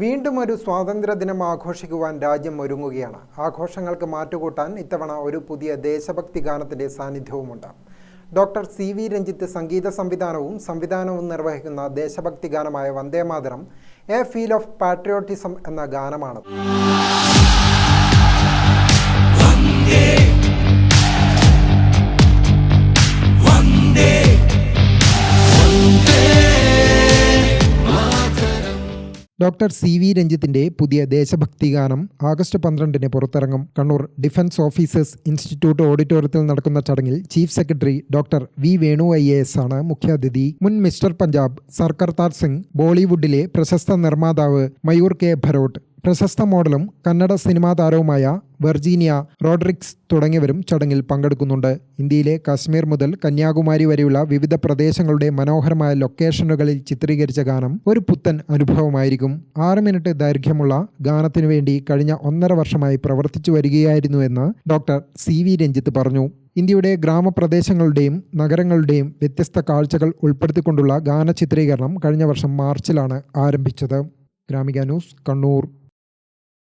വീണ്ടും ഒരു സ്വാതന്ത്ര്യ ദിനം ആഘോഷിക്കുവാൻ രാജ്യം ഒരുങ്ങുകയാണ്. ആഘോഷങ്ങൾക്ക് മാറ്റുകൂട്ടാൻ ഇത്തവണ ഒരു പുതിയ ദേശഭക്തി ഗാനത്തിന്റെ സാന്നിധ്യവുമുണ്ട്. ഡോക്ടർ സി വി രഞ്ജിത്ത് സംഗീത സംവിധാനവും സംവിധാനവും നിർവഹിക്കുന്ന ദേശഭക്തി ഗാനമായ Vande Mataram a feel of patriotism എന്ന ഗാനമാണ് ഡോക്ടർ സി വി രഞ്ജിത്തിന്റെ പുതിയ ദേശഭക്തി ഗാനം ആഗസ്റ്റ് പന്ത്രണ്ടിന് പുറത്തിറങ്ങും. കണ്ണൂർ ഡിഫൻസ് ഓഫീസേഴ്സ് ഇൻസ്റ്റിറ്റ്യൂട്ട് ഓഡിറ്റോറിയത്തിൽ നടക്കുന്ന ചടങ്ങിൽ chief secretary doctor V Venu I A S ആണ് മുഖ്യാതിഥി. മുൻ മിസ്റ്റർ പഞ്ചാബ് സർക്കർതാർ സിംഗ് ബോളിവുഡിലെ പ്രശസ്ത നിർമ്മാതാവ് മയൂർ കെ ഭരോട്ട് പ്രശസ്ത മോഡലും കന്നഡ സിനിമാ താരവുമായ വെർജീനിയ റോഡ്രിക്സ് തുടങ്ങിയവരും ചടങ്ങിൽ പങ്കെടുക്കുന്നുണ്ട്. ഇന്ത്യയിലെ കാശ്മീർ മുതൽ കന്യാകുമാരി വരെയുള്ള വിവിധ പ്രദേശങ്ങളുടെ മനോഹരമായ ലൊക്കേഷനുകളിൽ ചിത്രീകരിച്ച ഗാനം ഒരു പുത്തൻ അനുഭവമായിരിക്കും. ആറ് മിനിറ്റ് ദൈർഘ്യമുള്ള ഗാനത്തിനു വേണ്ടി കഴിഞ്ഞ ഒന്നര വർഷമായി പ്രവർത്തിച്ചു വരികയായിരുന്നുവെന്ന് ഡോക്ടർ സി വി രഞ്ജിത്ത് പറഞ്ഞു. ഇന്ത്യയുടെ ഗ്രാമപ്രദേശങ്ങളുടെയും നഗരങ്ങളുടെയും വ്യത്യസ്ത കാഴ്ചകൾ ഉൾപ്പെടുത്തിക്കൊണ്ടുള്ള ഗാന ചിത്രീകരണം കഴിഞ്ഞ വർഷം മാർച്ചിലാണ് ആരംഭിച്ചത്. ഗ്രാമിക ന്യൂസ് കണ്ണൂർ.